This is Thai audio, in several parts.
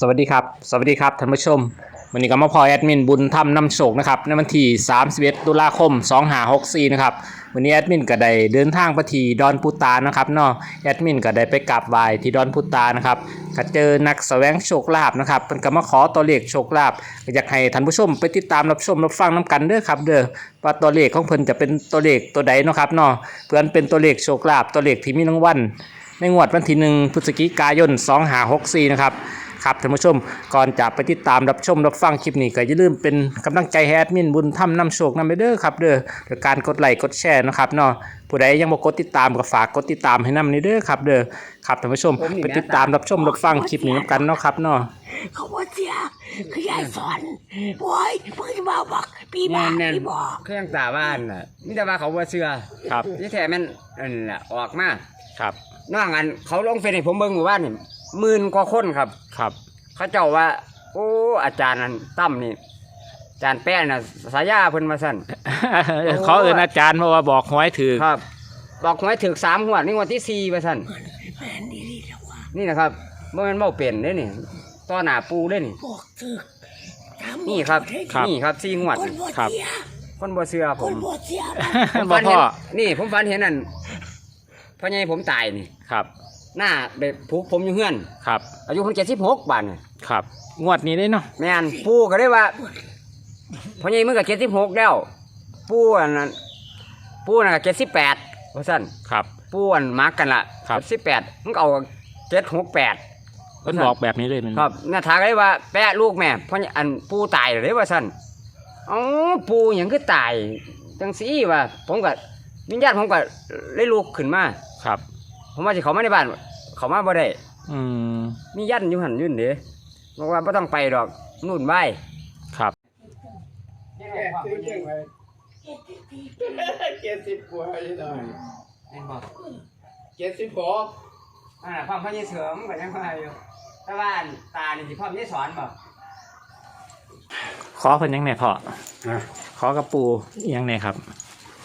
สวัสดีครับ สวัสดีครับท่านผู้ชม วันนี้ก็มาพอแอดมินบุญธรรมนำโชคนะครับในวันที่ 31 ตุลาคม 2564 นะครับ วันนี้แอดมินก็ได้เดินทางไปที่ดอนพุตานะครับเนาะ แอดมินก็ได้ไปกราบไหว้ที่ดอนพุตานะครับก็เจอนักแสวงโชคลาภนะครับเพิ่นก็มาขอตัวเลขโชคลาภก็อยากให้ท่านผู้ชมไปติดตามรับชมรับฟังน้กันเด้อครับ เด้อว่าตัวเลขของเพิ่นจะเป็นตัวเลขตัวใดเนาะครับเนาะ เพื่อนเป็นตัวเลขโชคลาภตัวเลขที่มีรางวัลในงวดวันที่หนึ่งพฤศจิกายน 2564 นะครับ ครับท่านผู้ชมก่อนจะไปติดตามรับชมรับฟังคลิปนี้ก็อย่าลืมเป็นกำลังใจให้แอดมินบุญทำนำโชคนำไปเด้อครับเด้อโดยการกดไลค์กดแชร์นะครับเนาะผู้ใดยังบ่กดติดตามก็ฝากกดติดตามให้นำนี่เด้อครับเด้อครับท่านผู้ชมไปติดตามรับชมรับฟังคลิปนี้นำกันเนาะครับเนาะเขาว่าเสียคือยายสอนบอยเพิ่งจะมาบอกปีบาแน่นปีบอก เครื่องตาบ้านน่ะมิแต่ว่าเขาบ่เชื่อครับ ที่แท้แม่นอันนั้นน่ะออกมาครับนอกอันเขาลงเฟซให้ผมเบิ่งหมู่บ้านนี่ หมื่นกว่าคนครับ ครับ เขาเจ้าว่า โอ้อาจารย์นั่นตั้มนี่อาจารย์แป้นน่ะสายาเพิ่นมาสั่นขอเอินอาจารย์เพราะว่าบอกหวยถือครับ บอกหวยถึกสามงวดนี่งวดที่สี่ว่าสั่นแม่นดีดีแล้วว่านี่นะครับบ่แม่นเว้าเป็นเด้นี่ต่อหน้าปูเด้นี่ บอกถึกถามนี่ครับครับ นี่ครับสี่งวดคนบ่ครับเสียคนบ่เชื่อผคนมบ่เสียผมบ่ฝันพ่เห็อนนี่ผมฝันเห็นนั่นพ่อใหญ่ผมตายนี่ ครับ หน้าเด็กผูกผมอยู่เฮือน ครับ อายุคนเจ็ดสิบหกบาทเนี่ยครับ งวดนี้ได้เนาะ แม่นปู่ก็ได้ว่าพ่อใหญ่มึงก็เจ็ดสิบหกแล้วปู่อันนั้นปู่น่ะเจ็ดสิบแปดว่าสั่นครับ ปู่อันมาร์กกันละครับ สิบแปดมึงเอาเจ็ดหกแปด เพิ่นบอกแบบนี้เลยแมันครับน้าทาก็ได้ว่าแปะลูกแม่พ่อใหญ่อันปู่ตายเลยว่าสั่นเอ๋อปู่หยังคือตายจังสีว่าผมก็วิญญาณผมก็เลยลุกขึ้นมา ครับ ผมว่าสิเขามาในบ้าน เขามาบ่ได้อืมมียันอยู่หันอยุ่นเด้บอกว่าไม่ต้องไปดอกนู่นไว้ครับ เจ็ดสิบกว่าอยู่หน่อยเจ็ดสิบหกอ่าพ่อพ่อยี่เสริมก็ยังว่าอยู่แต่ว่าตานี่สิพ่อยี่สอนบ่ขอเพิ่นยังไงพ่อขอกระปูอิหยังไงครับ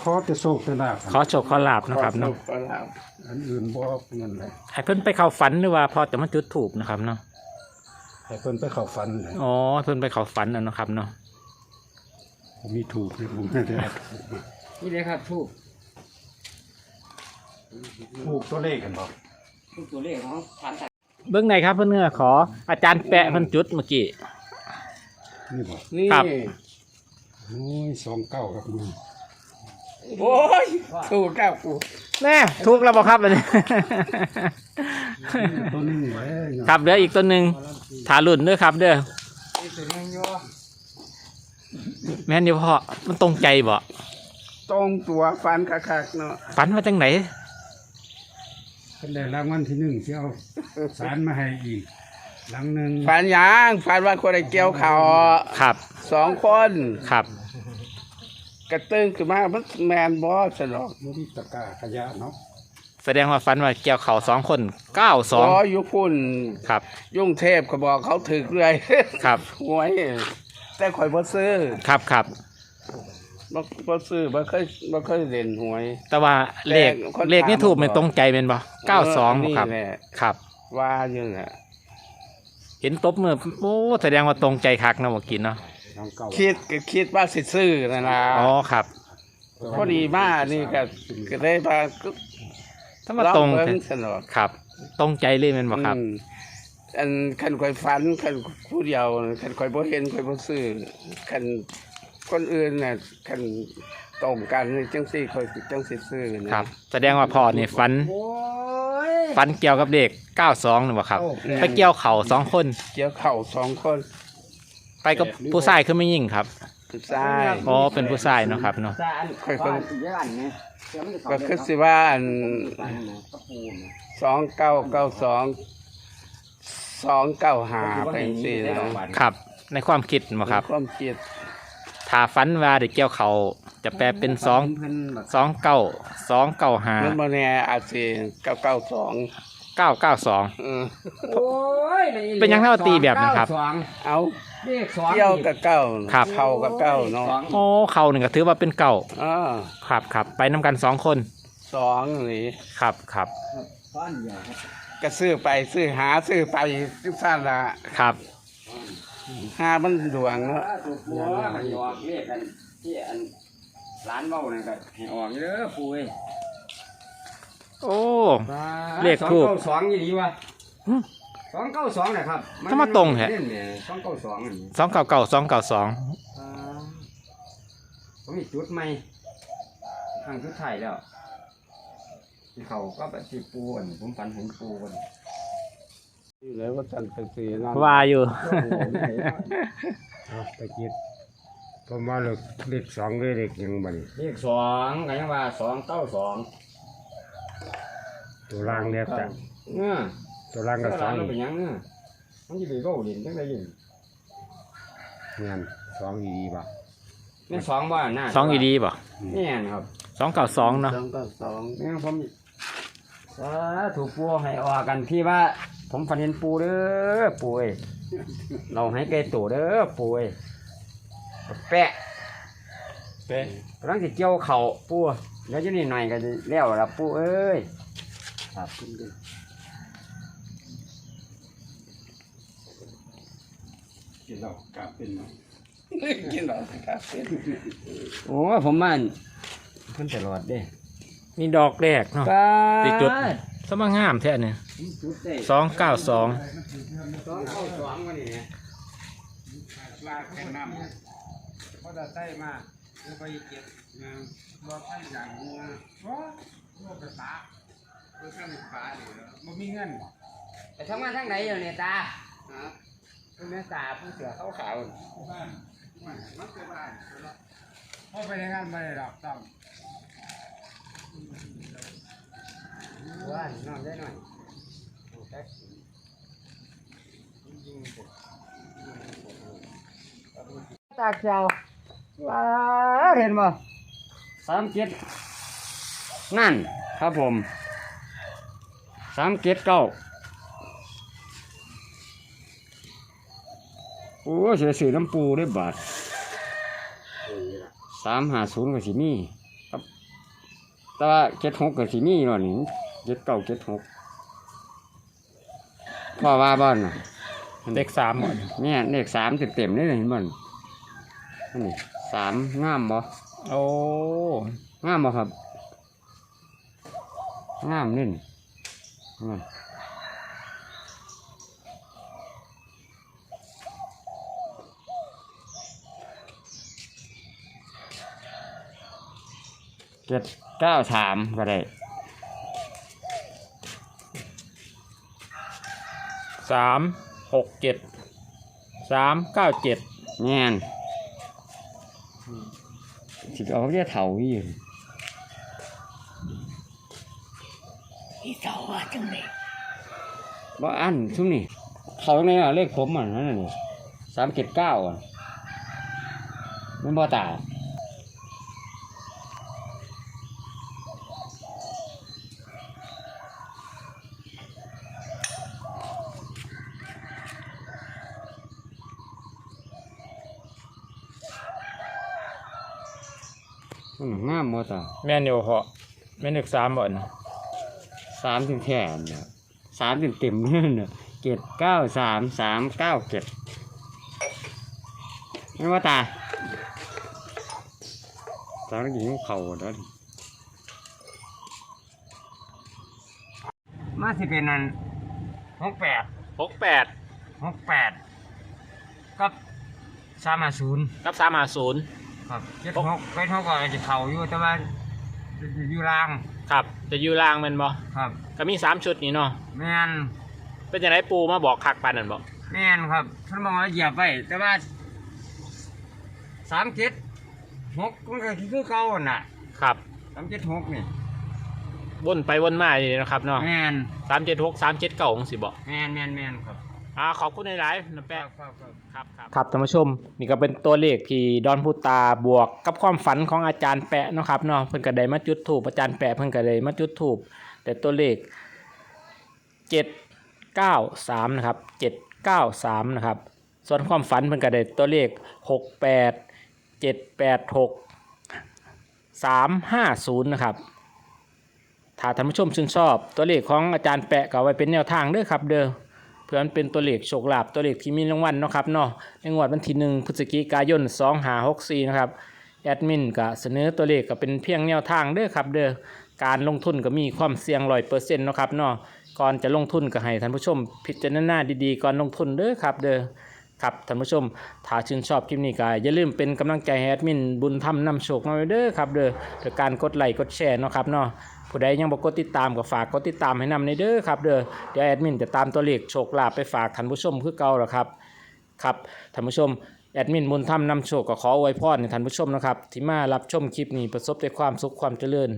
ขอจะโชคจะลาบขอโชคขอลาบนะครับเนาะฝรั่ง อันอื่นบ่นั่นเลยให้เพิ่นไปเข้าฝันหรือว่าพอจะมาจุดถูกนะครับเนาะให้เพิ่นไปเข้าฝันเลยอ๋อเพิ่นไปเข้าฝันน่ะเนาะครับเนาะผมมีถูกเลยผมไม่ได้เอาถูกมานี่เลยครับทูบถูกตัวเลขกันบ่ทูบตัวเลขของฐานแต่เบื้องในครับเพิ่นเนื้อขอ อาจารย์แปะเพิ่นจุดเมื่อกี้ นี่บ่นี่ครับ โอ้ยสองเก้าครับมึงโอ้ยถูกเก้ากู แน่ถูกแล้วบ่ครับอันนี้ ตัวนึงไว้ครับเหลืออีกตัวหนึงถารุ่นเด้อครับ เด้อตัวนึงโยแม่นอยู่พ่อมันตรงใจบ่ตรงตัวฟันคักๆเนาะฝันมาจังไหนเพิ่นได้รางวัลที่หนึ่งที่เอาสารมาให้อีก หลังหนึ่งฟันหยางฟันว่าคนได้เกี่ยวเขาครับ สองคนครับ กระตึงขึ้นมามันแมนบอสนอกบ่มีตะกร้าขยะเนาะแสดงว่าฝันว่าเกี่ยวเขาสองคนเก้าสองบออยู่พุ่นครับ ยุ่งเทพเขาบอกเขาถึกเลยครับหวยแต่ข่อยบ่ซื้อครับครับบ่บ่ซื้อบ่เคยบ่เคยเล่นหวย แต่ว่าเลขแต่คนเลขนี่ถามถูกมาเป็นบอกตรงใจเป็นบ่เก้าสองนี่ครับแหละครับ ว่าอยู่น่ะเห็นตบมือโอ้แสดงว่าตรงใจคักนะบอกกินเนาะสอง เก้าคิดก็คิดว่าสิซื้อนะนะอ๋อครับ พอดีมากนี่ก็ก็ได้มาก็ถ้ามาตรงเบิ่กันสนอกครับ ตรงใจเลยแมันบ่ครับ อืมอันคันข่อยฝันคันผู้เดียวคันข่อยบ่เห็นข่อยบ่ซื้อคันคนอื่นน่ะคันตรงกันนี่จังซี่ข่อยสิจังสิซื้อนะครับ แสดงว่าพ่อนี่ฝันโอ้ยฝันเกี่ยวกับเลข92นี่บ่ครับ ไปเกี่ยวเข่าสองคน เกี่ยวเข่าสองคน ไปกับผู้ชายคือไม่ยิ่งครับ ผู้ชายอ๋อเป็นผู้ชายเนาะครับเนาะจานค่อยๆบ้านเยอะอันนี้เดี๋ยวมันจะเข้าก็ไปคือสิว่าอันบ้านนะกระปูนะสองเก้าเก้าสองสองเก้าหาไปสี่นะครับ ในความคิดบ่ครับความคิดถ้าฝันว่าได้เกี่ยวเขาจะแปลเป็นสองเพิ่นแบบสองเก้าสองเก้าห้ามันบ่แน่อาจสิเก้าเก้าสองเก้าเก้าสองโอ้ยเป็นยังไงว่าตีแบบนั้นครับสองเอา เลขสองเกี่ยวกับเก้าครับ เข้ากับเก้าเนาะสองโอ้เขาหนึ่งก็ถือว่าเป็นเก่าอ่าครับครับไปน้ำกันสองคนสองนี่ครับครับก้อนเดียวครับก็ซื้อไปซื้อหาซื้อไปทุกท่านละครับหามันดวงเนาะถูกปัวให้ออกเลขกันที่อันร้านเว้านั่นก็ให้ออกเด้อปู่เอ้ยโอ้ เลขทูป สองเก้าสองยี่ดีวะ สองเก้าสองนะครับถ้ามาตรงแฮะเล่นเนี่ยสองเก้าสองอันนี้สองเก่าเก่าสองเก่าสองอ่าผมมีจุดใหม่ทางชุดไทายแล้วที่เขาก็แบบที่ปูอันผมฝันเห็นปูอันอยู่แล้วก็จันทร์ไปซื้อนั่นว่าอยู่เอาไปคิดผมว่าเลขเลขสองเลยเลขหยังบัดนี้เลขสองก็ยังว่าสองเก้าสองตัวล่างแล้วแต่เนื้อ ตัวล่างก็ก็สสอองงมันเป็นหยังเนื้อมันจะไปเบ้าเด่นจังไดยินงานสองอีดีป่ะนี่สองว่าหน้าสองอีดีป่ะนี่นครับสองเก่าสองเนาะสองก็สองนี่ผมสาถูกปูให้ออกกันที่ว่า ผมฝันเห็นปูเด้อปูเอ้ยเราให้แกตัวเด้อปูเอ้ยแปะเป๊ะกำลังจะเกี่ยวเข่าปูแล้วจะนี่หน่อยก็จะแล้วละปูเอ้ยครับ กินเหล้ากลับเป็นกินเหรอครับโอ้ยผมมันเพิ่นตลอดเด้นี่ดอกแรกเนาะติดจุดสมังงามแท้เนี่ยจุดได้สองเก้าสองสองเข้าสองวันนี้เนี่ยลากแค่น้ำเพราะจะใส่มาแล้วไปเก็บงานบ่ใส่อย่างงัวบ่บ่ไปปาบ่ใส่ปาเลยบ่มีเงินบ่ไปทำงานทางไหนอยู่เนี่ยตา คุณแม่ตาผู้เสือเขาขาวมันเป็นบ้านพอไปในงานไม่ได้ดอกต้องว่านนอนได้หน่อยตากเจ้าว้าเห็นบ่สามเจ็ดนั่นครับผมสามเจ็ดเก้า โอ้เสียสื่อน้ำปูได้บาทสามหาศูนย์กับสีมีครับแต่ว่าเจ็ดหกกับสีมีหน่อยนี่เจ็ดเก้าเจ็ดหกพ่อว่าบ้านน่ะเลขสามหมดเนี่ยเลขสามเต็มๆเลยเห็นบ่นนี่สามงามบ่โอ้งามบ่ครับงามนี่นี่ เจ็ดเก้าสามก็ได้สามหกเจ็ดสามเก้าเจ็ดแน่นสิเอาเรียกเถาอีกอีเสาว่าจังเลยว่าอันซุ่มนี่เขาในอะเลขผมอะนั่นน่ะนี่สามเจ็ดเก้าอะมันบ่ตายมันงามบ่ ตาแม่นอยู่เหาะแม่นเลขสามบ่นะสามถึงแขนเนี่ยสามถึงเต็มๆนั่นน่ะเจ็ดเก้าสามสามเก้าเจ็ดไม่ว่าตาตาต้องยิงเข่าแล้วมาสิเป็นนั่นหกแปดหกแปดหกแปดกับสามศูนย์กับสามหาศูนย์ ครับเจ็ดหกเจ็ดหกก็จะเข่าอยู่แต่ว่าอยู่ล่างครับ จะอยู่ล่างแม่นบ่ครับก็มีสามชุดนี่เนาะแม่นเป็นยังไงปูมาบอกคักปานนั่นบ่แม่นครับท่านบอกว่าเหยียบไปแต่ว่าสามเจ็ดหกมันก็คือเก่าน่ะครับสามเจ็ดหกนี่วนไปวนมาอยู่นะครับเนาะแม่นสามเจ็ดหกสามเจ็ดเก้าของสิบ่แม่นแม่นแม่นครับ อ่าขอบคุณในไลฟ์นะแป๊ะครับครับครับ ครับท่านผู้ชมนี่ก็เป็นตัวเลขที่ดอนพูตาบวกกับความฝันของอาจารย์แปะเนาะครับเนาะเพิ่นก็ได้มาจุดถูกอาจารย์แปะเพิ่นก็ได้มาจุดถูกแต่ตัวเลขเจ็ดเก้าสามนะครับเจ็ดเก้าสามนะครับ ส่วนความฝันเพิ่นก็ได้ตัวเลขหกแปดเจ็ดแปดหกสามห้าศูนย์นะครับถ้าท่านผู้ชมชื่นชอบ ตัวเลขของอาจารย์แปะก็เอาไว้เป็นแนวทางเด้อครับเด้อเพื่อนเป็นตัวเลขโชคลาภตัวเลขที่มีรางวัลเนาะครับเนาะในงวดวันที่1พฤศจิกายน2564นะครับแอดมินก็เสนอตัวเลขก็เป็นเพียงแนวทางเด้อครับเด้อการลงทุนก็มีความเสี่ยง100%เนาะครับเนาะก่อนจะลงทุนก็ให้ท่านผู้ชม พิจารณาดีๆก่อนลงทุนเด้อครับเด้อครับท่านผู้ชม ถ้าชื่นชอบคลิปนี้ก็อย่าลืมเป็นกำลังใจให้แอดมินบุญธรรมนำโชคมาเด้อครับเด้อโดยการกดไลค์กดแชร์เนาะครับเนาะ ผู้ใดยังบ่กดติดตามก็ฝากกดติดตามให้นำในเด้อครับเด้อเดี๋ยวแอดมินจะตามตัวเลขโชคลาภไปฝากท่านผู้ชมคือเก่าแล้วครับครับท่านผู้ชมแอดมินบุญธรรมนำโชคก็ขออวยพรให้ท่านผู้ชมนะครับที่มารับชมคลิปนี้ประสบแต่ความสุขความเจริญ